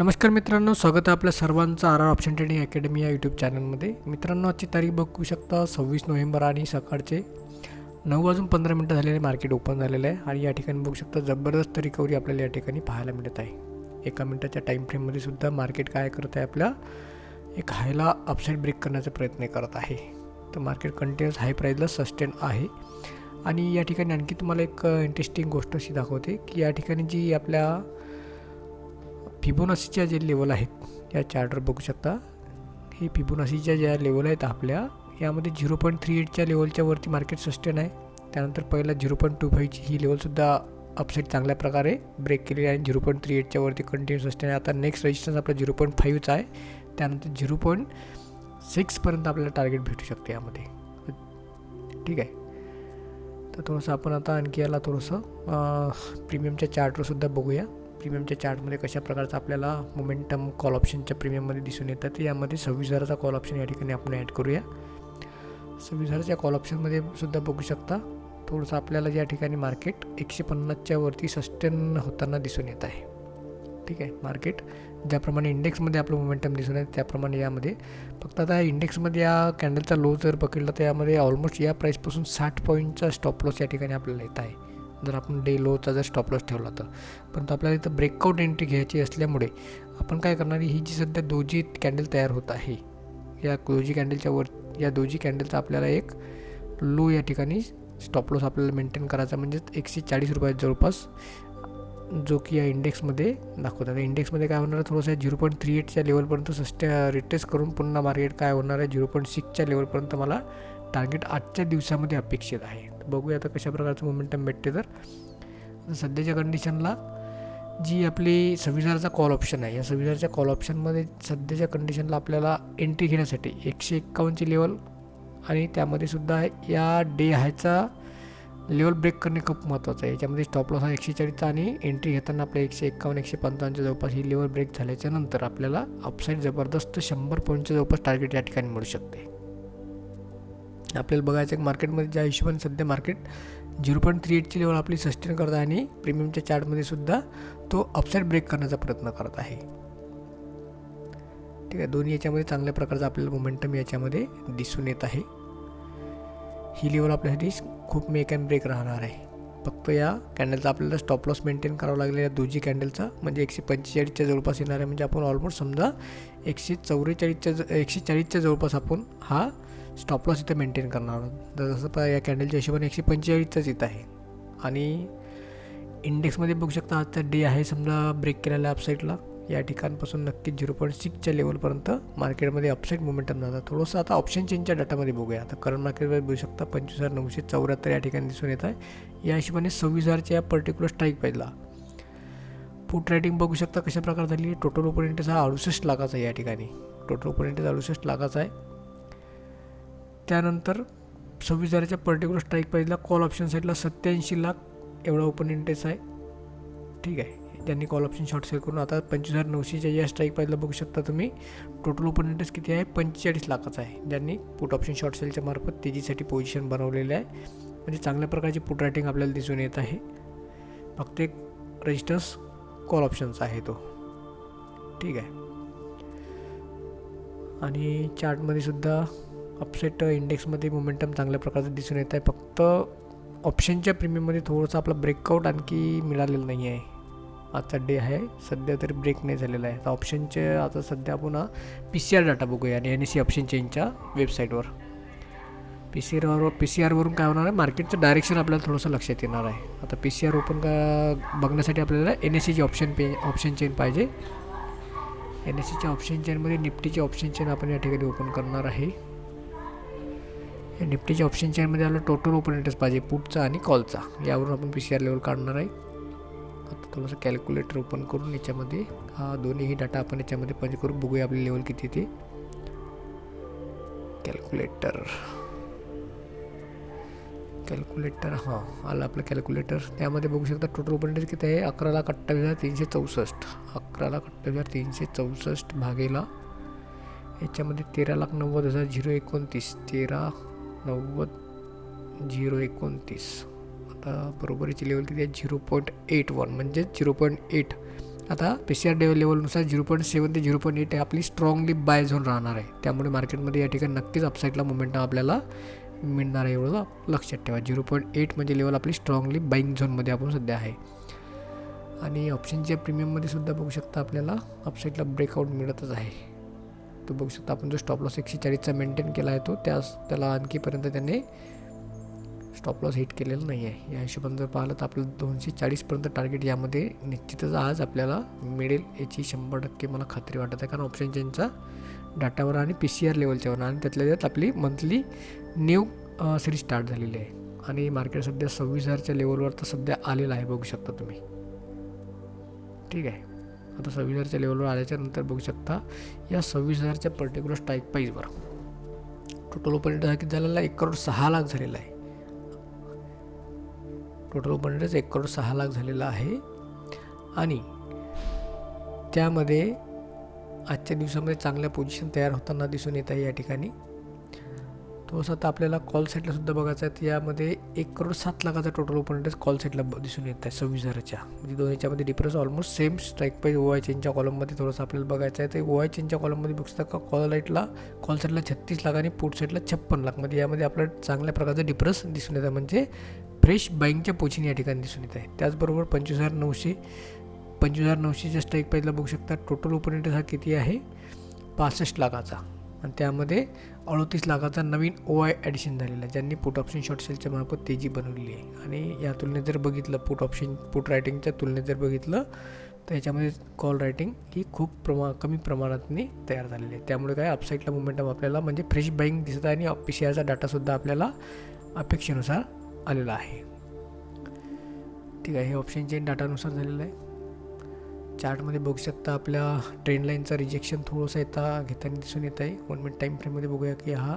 नमस्कार मित्रांनो स्वागत आहे आपल्या सर्वांचं R R option trading academy या यूट्यूब चॅनलमध्ये. मित्रांनो आजची तारीख बघू शकता सव्वीस नोव्हेंबर आणि सकाळचे नऊ वाजून पंधरा मिनटं झालेले मार्केट ओपन झालेलं आहे आणि या ठिकाणी बघू शकता जबरदस्त रिकव्हरी आपल्याला या ठिकाणी पाहायला मिळत आहे. एका मिनटाच्या टाईम फ्रेममध्ये सुद्धा मार्केट काय करत आहे आपल्या एक हायला अपसाईड ब्रेक करण्याचा प्रयत्न करत आहे. तर मार्केट कंटिन्युअस हाय प्राईजला सस्टेन आहे. आणि या ठिकाणी आणखी तुम्हाला एक इंटरेस्टिंग गोष्ट अशी दाखवते की या ठिकाणी जी आपल्या फिबोनासीच्या जे लेवल आहेत या चार्टवर बघू शकता. हे फिबोनासीच्या ज्या लेवल आहेत आपल्या यामध्ये झिरो पॉईंट थ्री एटच्या लेवलच्या वरती मार्केट सस्टेन आहे. त्यानंतर पहिला झिरो पॉईंट टू फाईव्हची ही लेवलसुद्धा अपसाईड चांगल्या प्रकारे ब्रेक केलेली आहे झिरो पॉईंट थ्री एटच्या वरती कंटिन्यू सस्टेन आहे. आता नेक्स्ट रेजिस्टन्स आपला झिरो पॉईंट फाईव्हचा आहे. त्यानंतर झिरो पॉईंट सिक्सपर्यंत आपल्याला टार्गेट भेटू शकते यामध्ये. ठीक आहे. तर थोडंसं आपण आता आणखी याला थोडंसं प्रीमियमच्या चार्टरसुद्धा बघूया. प्रीमियमच्या चार्टमध्ये कशा प्रकारचं आपल्याला मोमेंटम कॉल ऑप्शनच्या प्रीमियममध्ये दिसून येतं तर यामध्ये सव्वीस हजाराचा कॉल ऑप्शन या ठिकाणी आपण ॲड करूया. सव्वीस हजाराच्या कॉल ऑप्शनमध्ये सुद्धा बघू शकता थोडंसं आपल्याला या ठिकाणी मार्केट एकशे पन्नासच्या वरती सस्टेन होताना दिसून येत आहे. ठीक आहे मार्केट ज्याप्रमाणे इंडेक्समध्ये आपलं मोमेंटम दिसून येतं त्याप्रमाणे यामध्ये. फक्त आता इंडेक्समध्ये या कॅन्डलचा लो जर बघितला तर यामध्ये ऑलमोस्ट या प्राईसपासून साठ पॉईंटचा स्टॉप लॉस या ठिकाणी आपल्याला येत आहे. जर आपण डे लोचा जर स्टॉप लॉस ठेवला तर. परंतु आपल्याला इथं ब्रेकआउट एंट्री घ्यायची असल्यामुळे आपण काय करणार ही जी सध्या दोजी कॅन्डल तयार होत आहे या दोजी कॅन्डलच्या वर या दोजी कॅन्डलचा आपल्याला एक लो या ठिकाणी स्टॉप लॉस आपल्याला मेंटेन करायचा म्हणजेच एकशे चाळीस रुपयात जवळपास जो की या इंडेक्समध्ये दाखवतात इंडेक्समध्ये काय होणार आहे थोडंसं झिरो पॉईंट थ्री एटच्या लेवलपर्यंत सस्टे रिटेस्ट करून पुन्हा मार्केट काय होणार आहे झिरो पॉईंट सिक्सच्या लेवलपर्यंत मला टार्गेट आजच्या दिवसामध्ये अपेक्षित आहे. बघूया आता कशा प्रकारचं मोमेंटम भेटते तर. सध्याच्या कंडिशनला जी आपली सविधारचा कॉल ऑप्शन आहे या सविधारच्या कॉल ऑप्शनमध्ये सध्याच्या कंडिशनला आपल्याला एंट्री घेण्यासाठी एकशे एक्कावन्नची लेवल आणि त्यामध्ये सुद्धा या डे हायचा लेवल ब्रेक करणे खूप महत्त्वाचं आहे. याच्यामध्ये स्टॉप लॉस हा एकशे चाळीसचा आणि एंट्री घेताना आपल्या एकशे एक्कावन्न एकशे पंचावन्नच्या जवळपास ही लेवल ब्रेक झाल्याच्यानंतर आपल्याला अपसाईड जबरदस्त शंभर पॉईंटच्या जवळपास टार्गेट या ठिकाणी मिळू शकते. आपल्याला बघायचं आहे मार्केटमध्ये ज्या हिशोबाने सध्या मार्केट झिरो पॉईंट थ्री एटची लेवल आपली सस्टेन करत आहे आणि प्रीमियमच्या चार्टमध्ये सुद्धा तो अपसाईड ब्रेक करण्याचा प्रयत्न करत आहे. ठीक आहे दोन्ही याच्यामध्ये चांगल्या प्रकारचा आपल्याला मोमेंटम याच्यामध्ये दिसून येत आहे. ही लेवल आपल्यासाठी खूप मेक अँड ब्रेक राहणार आहे. फक्त या कॅन्डलचा आपल्याला स्टॉप लॉस मेंटेन करावं लागेल या दोजी कॅन्डलचा म्हणजे एकशे पंचेचाळीसच्या जवळपास येणार आहे. म्हणजे आपण ऑलमोस्ट समजा एकशे चौवेचाळीसच्या ज एकशे चाळीसच्या जवळपास आपण हा स्टॉप लॉस इथं मेंटेन करणार आहोत. तर जसं पा या कॅन्डलच्या हिशोबाने एकशे पंचेचाळीसचाच येत आहे. आणि इंडेक्समध्ये बघू शकता आजचा डे आहे समजा ब्रेक केलेला आहे अपसाईडला या ठिकाणपासून नक्कीच झिरो पॉईंट सिक्सच्या लेवलपर्यंत मार्केटमध्ये अपसाईड मोमेंटम जातात थोडंसं आता ऑप्शन चेंजच्या डाटामध्ये बघूया. आता करंट मार्केटमध्ये बघू शकता पंचवीस हजार नऊशे चौऱ्याहत्तर या ठिकाणी दिसून येत आहे. या हिशोबाने सव्वीस हजारच्या या पर्टिक्युलर स्ट्राईक पाहिला फूट रायटिंग बघू शकता कशा प्रकारे झाली टोटल टोटल इंटरेस्ट हा अडुसष्ट लाखाचा आहे या ठिकाणी. टोटल ओपोनेंटेज अडुसष्ट लाखाचा आहे. त्यानंतर सव्वीस हजाराच्या पर्टिक्युलर स्ट्राईक प्राईजला कॉल ऑप्शन साईडला सत्याऐंशी लाख एवढा ओपन इंटरेस्ट आहे. ठीक आहे. ज्यांनी कॉल ऑप्शन शॉर्ट सेल करून आता पंचवीस हजार नऊशेच्या या स्ट्राईक प्राईजला बघू शकता तुम्ही. टोटल ओपन इंटरेस्ट किती आहे? पंचेचाळीस लाखाचा आहे. ज्यांनी पुट ऑप्शन शॉर्ट सेलच्या मार्फत तेजीसाठी पोझिशन बनवलेलं आहे. म्हणजे चांगल्या प्रकारची पुट रायटिंग आपल्याला दिसून येत आहे. फक्त एक रजिस्टर्स कॉल ऑप्शनचा आहे तो. ठीक आहे. आणि चार्टमध्ये सुद्धा अपसेट इंडेक्समध्ये मोमेंटम चांगल्या प्रकारचं दिसून येत आहे. फक्त ऑप्शनच्या प्रीमियममध्ये थोडंसं आपला ब्रेकआउट आणखी मिळालेलं नाही आहे. आजचा डे आहे. सध्या तरी ब्रेक नाही झालेला आहे. तर ऑप्शनचे आता सध्या आपण पी सी आर डाटा बघूया आणि एन एस सी ऑप्शन चेंजच्या वेबसाईटवर पी सी आरवर पी सी आरवरून काय होणार आहे? मार्केटचं डायरेक्शन आपल्याला थोडंसं लक्षात येणार आहे. आता पी सी आर ओपन का बघण्यासाठी आपल्याला एन एस सीची ऑप्शन पे ऑप्शन चेन पाहिजे. एन एस सीच्या ऑप्शन चेनमध्ये निफ्टीचे ऑप्शन चेन आपण या ठिकाणी ओपन करणार आहे. या निफ्टीच्या ऑप्शन चेनमध्ये आपला टोटल ओपन इंटरेस्ट पाहिजे पुटचा आणि कॉलचा यावरून आपण पी सी आर लेवल काढणार आहे. आता थोडंसं कॅल्क्युलेटर ओपन करून याच्यामध्ये हा दोन्हीही डाटा आपण याच्यामध्ये पंच करून बघूया आपली लेवल किती ते. कॅल्क्युलेटर कॅल्क्युलेटर हां आलं आपलं कॅल्क्युलेटर त्यामध्ये बघू शकता टोटल ओपन इंटरेस्ट किती आहे? अकरा लाख अठ्ठावीस हजार तीनशे चौसष्ट. अकरा लाख अठ्ठावीस हजार तीनशे चौसष्ट भागेला याच्यामध्ये तेरा लाख नव्वद हजार झिरो एकोणतीस. तेरा नव्वद झिरो एकोणतीस. आता बरोबरीची लेवल किती आहे? Zero point eight one. म्हणजे झिरो पॉईंट एट. आता पी सी आर डेव्हल लेवलनुसार झिरो पॉईंट सेवन ते झिरो पॉईंट एट आपली स्ट्रॉंगली बाय झोन राहणार आहे. त्यामुळे मार्केटमध्ये या ठिकाणी नक्कीच अपसाईडला मोमेंटम आपल्याला मिळणार आहे एवढं लक्षात ठेवा. झिरो पॉईंट एट म्हणजे लेवल आपली स्ट्रॉंगली बाईंग झोनमध्ये आपण सध्या आहे. आणि ऑप्शनच्या प्रीमियममध्ये सुद्धा बघू शकता आपल्याला अपसाईडला ब्रेकआउट मिळतच आहे. तो बघू शकता. आपण जो स्टॉप लॉस एकशे चाळीसचा मेंटेन केला आहे तो त्यास त्याला आणखीपर्यंत त्याने स्टॉप लॉस हिट केलेलं नाही आहे. या हिशोबाने जर पाहिलं तर आपलं दोनशे चाळीसपर्यंत टार्गेट यामध्ये निश्चितच आज आपल्याला मिळेल याची शंभर टक्के मला खात्री वाटत आहे. कारण ऑप्शन चेनचा डाटावर आणि पी सी आर लेवलच्यावर आणि त्यातल्या त्यात आपली मंथली न्यू सिरीज स्टार्ट झालेली आहे. आणि मार्केट सध्या सव्वीस हजारच्या लेवलवर तर सध्या आलेलं आहे बघू शकता तुम्ही. ठीक आहे. आता सव्वीस हजारच्या लेवलवर आल्याच्यानंतर बघू शकता या सव्वीस हजारच्या पर्टिक्युलर स्ट्राईक प्राईजवर टोटल ओपन किती झालेला एक करोड सहा लाख झालेला आहे. टोटल ओपन एक करोड सहा लाख झालेला आहे. आणि त्यामध्ये आजच्या दिवसामध्ये चांगल्या पोझिशन तयार होताना दिसून येत आहे या ठिकाणी. थोडंसं आता आपल्याला कॉल सेटला सुद्धा बघायचं आहे. तर यामध्ये एक करोड सात लाखाचा टोटल ओपन कॉल सेटला दिसून येत आहे सव्वीस हजाराच्या. म्हणजे दोन याच्यामध्ये डिफरन्स ऑलमोस्ट सेम स्ट्राईक पाहिजे ओ आय चेनच्या कॉलममध्ये थोडंसं आपल्याला बघायचं आहे. तर ओ आय चेनच्या कॉलममध्ये बघू शकता का कॉल लाईटला कॉल सेटला छत्तीस लाख आणि पुट सेटला छप्पन लाख. म्हणजे यामध्ये आपल्याला चांगल्या प्रकारचा डिफरन्स दिसून येत आहे. म्हणजे फ्रेश बाईंगच्या पोचिंग या ठिकाणी दिसून येत आहे. त्याचबरोबर पंचवीस हजार नऊशे पंचवीस हजार नऊशेच्या स्ट्राईक प्राईजला बघू शकता. टोटल ओपन हा किती आहे? पासष्ट लाखाचा. आणि त्यामध्ये अडतीस लाखाचा नवीन ओ आय ॲडिशन झालेला आहे ज्यांनी पुट ऑप्शन शॉर्ट सेलच्या मार्फत तेजी बनवली आहे. आणि या तुलनेत जर बघितलं पुट ऑप्शन पुट रायटिंगच्या तुलनेत जर बघितलं तर याच्यामध्ये कॉल रायटिंग ही खूप प्रमा कमी प्रमाणातनी तयार झालेली आहे. त्यामुळे काय अपसाईडला मुमेंटम आपल्याला म्हणजे फ्रेश बाईंग दिसत आहे आणि पी सी डाटासुद्धा आपल्याला अपेक्षेनुसार आलेला आहे. ठीक आहे हे ऑप्शन चेन डाटानुसार झालेलं आहे. चार्टमध्ये बघू शकता आपल्या ट्रेंड लाईनचा रिजेक्शन थोडंसं येता घेताना दिसून येत आहे. वन मिनिट टाईम फ्रेममध्ये बघूया की हा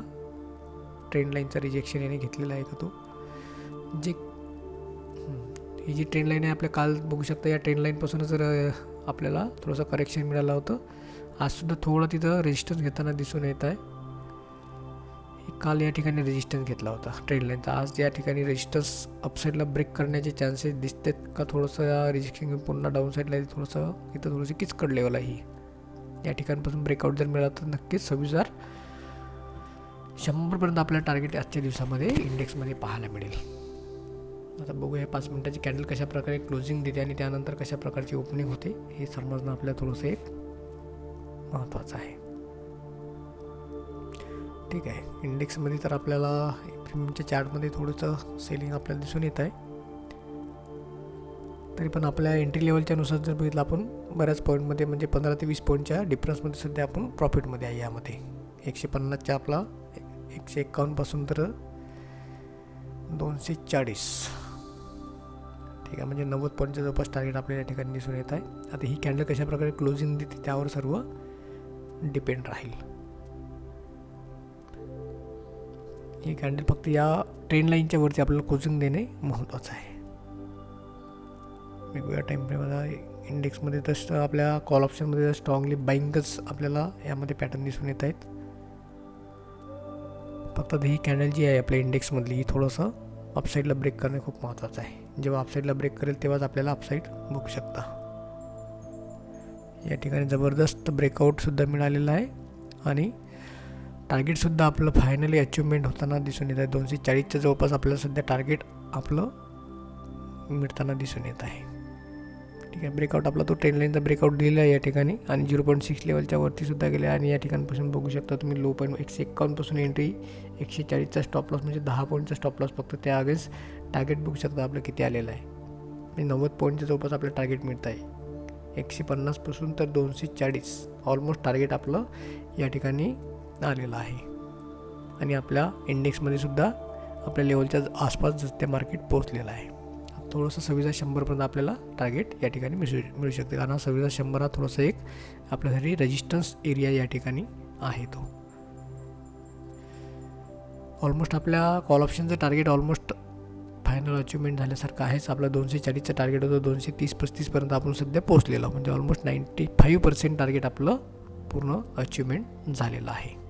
ट्रेंड लाईनचा रिजेक्शन याने घेतलेला आहे का तो. जे ही जी ट्रेंड लाईन आहे आपल्या काल बघू शकता या ट्रेंड लाईनपासूनच जर आपल्याला थोडंसं करेक्शन मिळालं होतं. आजसुद्धा थोडं तिथं रेजिस्टन्स घेताना दिसून येत आहे. काल या ठिकाणी रेजिस्टन्स घेतला होता ट्रेंड लाईनचा आज या ठिकाणी रेजिस्टन्स अपसाईडला ब्रेक करण्याचे चान्सेस दिसतात का? थोडंसं रेजिस्ट्रिंग पुन्हा डाऊन साईडला थोडंसं इथं थोडंसं किचकट लेवल आहे ही. या ठिकाणपासून ब्रेकआउट जर मिळाला तर नक्कीच सव्वीस हजार शंभरपर्यंत आपल्याला टार्गेट आजच्या दिवसामध्ये इंडेक्समध्ये पाहायला मिळेल. आता बघूया पाच मिनटाची कॅन्डल कशा प्रकारे क्लोजिंग देते आणि त्यानंतर कशा प्रकारची ओपनिंग होते हे समजणं आपल्याला थोडंसं एक महत्त्वाचं आहे. ठीक आहे. इंडेक्समध्ये तर आपल्याला प्रीमियमच्या चार्टमध्ये थोडंसं सेलिंग आपल्याला दिसून येत आहे तरी पण आपल्या एंट्री लेवलच्या नुसार जर बघितलं आपण बऱ्याच पॉईंटमध्ये म्हणजे पंधरा ते वीस पॉईंटच्या डिफरन्समध्ये सध्या आपण प्रॉफिटमध्ये आहे यामध्ये. एकशे पन्नासच्या आपला एकशे एक्कावन्नपासून तर दोनशे चाळीस. ठीक आहे म्हणजे नव्वद पॉईंटच्या जवळपास टार्गेट आपल्याला या ठिकाणी दिसून येत आहे. आता ही कॅन्डल कशाप्रकारे क्लोजिंग देते त्यावर सर्व डिपेंड राहील. ही कॅन्डल फक्त या ट्रेन लाईनच्या वरती आपल्याला कोचिंग देणे महत्त्वाचं आहे. वेगवेगळ्या टाईम फ्रेमला इंडेक्समध्ये तर आपल्या कॉल ऑप्शनमध्ये स्ट्रॉंगली बाईंगच आपल्याला यामध्ये पॅटर्न दिसून येत आहेत. फक्त ही कॅन्डल जी आहे आपल्या इंडेक्समधली ही थोडंसं अपसाईडला ब्रेक करणे खूप महत्त्वाचं आहे. जेव्हा अपसाईडला ब्रेक करेल तेव्हाच आपल्याला अपसाईड बघू शकता. या ठिकाणी जबरदस्त ब्रेकआउटसुद्धा मिळालेला आहे आणि टार्गेटसुद्धा आपलं फायनली अचिव्हमेंट होताना दिसून येत आहे. दोनशे चाळीसच्या जवळपास आपल्याला सध्या टार्गेट आपलं मिळताना दिसून येत आहे. ठीक आहे ब्रेकआउट आपला तो ट्रेन लाईनचा ब्रेकआउट दिलेला आहे या ठिकाणी. आणि झिरो पॉईंट सिक्स लेवलच्या वरतीसुद्धा गेले आणि या ठिकाणपासून बघू शकता तुम्ही लो पॉईंट एकशे एक्कावन्नपासून एंट्री एकशे चाळीसचा स्टॉप लॉस म्हणजे दहा पॉईंटचा स्टॉप लॉस फक्त त्या अगेन्स्ट टार्गेट बघू शकता आपलं किती आलेलं आहे. म्हणजे नव्वद पॉईंटच्या जवळपास आपलं टार्गेट मिळत आहे. एकशे पन्नासपासून तर दोनशे चाळीस. ऑलमोस्ट टार्गेट आपलं या ठिकाणी आलेला आहे. आणि आपल्या इंडेक्समध्ये सुद्धा आपल्या लेवलच्या आसपास ते मार्केट पोहोचलेलं आहे. थोडंसं सव्वीस शंभरपर्यंत आपल्याला टार्गेट या ठिकाणी मिळू मिळू शकते. कारण सव्वीस शंभर हा थोडंसं एक आपल्यासाठी रेजिस्टन्स एरिया या ठिकाणी आहे तो. ऑलमोस्ट आपल्या कॉल ऑप्शनचं टार्गेट ऑलमोस्ट फायनल अचिव्हमेंट झाल्यासारखं आहेच. आपलं दोनशे चाळीसचं टार्गेट होतं. दोनशे तीस पस्तीसपर्यंत आपण सध्या पोहोचलेलो. म्हणजे almost ninety five percent target आपलं पूर्ण अचिव्हमेंट झालेलं आहे.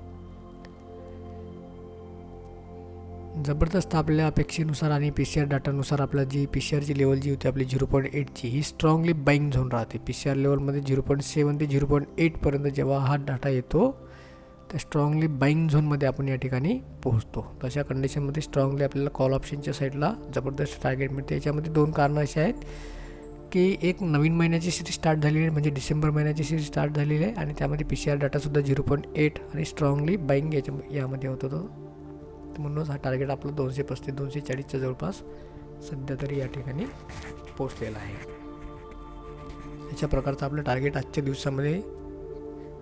जबरदस्त आपल्या अपेक्षेनुसार आणि पी सी आर डाटानुसार आपला जी पी सी आरची लेवल जी होती आपली झिरो पॉईंट एटची ही स्ट्रॉंगली बाईंग झोन राहते. पी सी आर लेवलमध्ये झिरो पॉईंट सेवन ते झिरो पॉईंट एटपर्यंत जेव्हा हा डाटा येतो त्या स्ट्रॉंगली बाईंग झोनमध्ये आपण या ठिकाणी पोहोचतो. तशा कंडिशनमध्ये स्ट्रॉंगली आपल्याला कॉल ऑप्शनच्या साईडला जबरदस्त टार्गेट मिळते. याच्यामध्ये दोन कारणं अशी आहेत की एक नवीन महिन्याची सिरीज स्टार्ट झालेली आहे म्हणजे डिसेंबर महिन्याची सिरीज स्टार्ट झालेली आहे आणि त्यामध्ये पी सी आर डाटासुद्धा झिरो पॉईंट एट आणि स्ट्रॉंगली बाईंग याच्या यामध्ये होत होतं. म्हणूनच हा टार्गेट आपला दोनशे पस्तीस दोनशे चाळीसच्या जवळपास सध्या तरी या ठिकाणी पोचलेला आहे. अशा प्रकारचं आपलं टार्गेट आजच्या दिवसामध्ये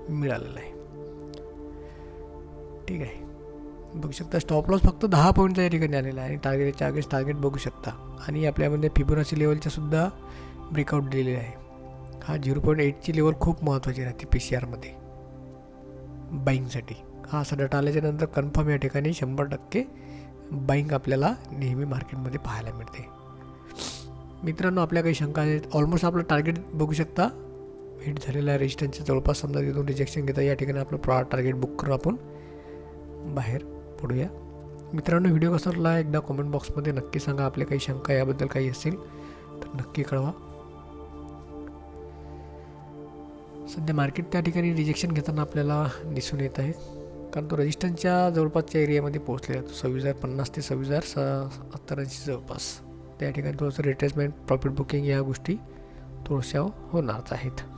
मिळालेलं आहे. ठीक आहे. बघू शकता स्टॉप लॉस फक्त दहा पॉईंटच्या या ठिकाणी आलेला आहे आणि टार्गेटच्या आगेच टार्गेट बघू शकता. आणि आपल्यामध्ये फिबोनाची लेवलच्या सुद्धा ब्रेकआउट दिलेले आहे. हा झिरो पॉईंट एटची लेवल खूप महत्त्वाची राहते पी सी आरमध्ये बाईंगसाठी हा असा डाटा आल्याच्यानंतर कन्फर्म या ठिकाणी शंभर टक्के बाईंग आपल्याला नेहमी मार्केटमध्ये पाहायला मिळते. मित्रांनो आपल्या काही शंका आहेत. ऑलमोस्ट आपलं टार्गेट बघू शकता. हिट झालेला आहे रेजिस्टन्सच्या जवळपास समजा तिथून रिजेक्शन घेता या ठिकाणी आपलं प्रा टार्गेट बुक करून आपण बाहेर पडूया. मित्रांनो व्हिडिओ कसा वाटला एकदा कॉमेंट बॉक्समध्ये नक्की सांगा आपले काही शंका याबद्दल काही असेल तर नक्की कळवा. सध्या मार्केट त्या ठिकाणी रिजेक्शन घेताना आपल्याला दिसून येत आहे. कारण तो रेजिस्टन्सच्या जवळपासच्या एरियामध्ये पोहोचलेला आहे. तो सव्वीस हजार पन्नास ते सव्वीस हजार स सत्तरऐंशी जवळपास. त्या ठिकाणी थोडंसं रिट्रेसमेंट प्रॉफिट बुकिंग या गोष्टी थोड्याशा होणारच आहेत.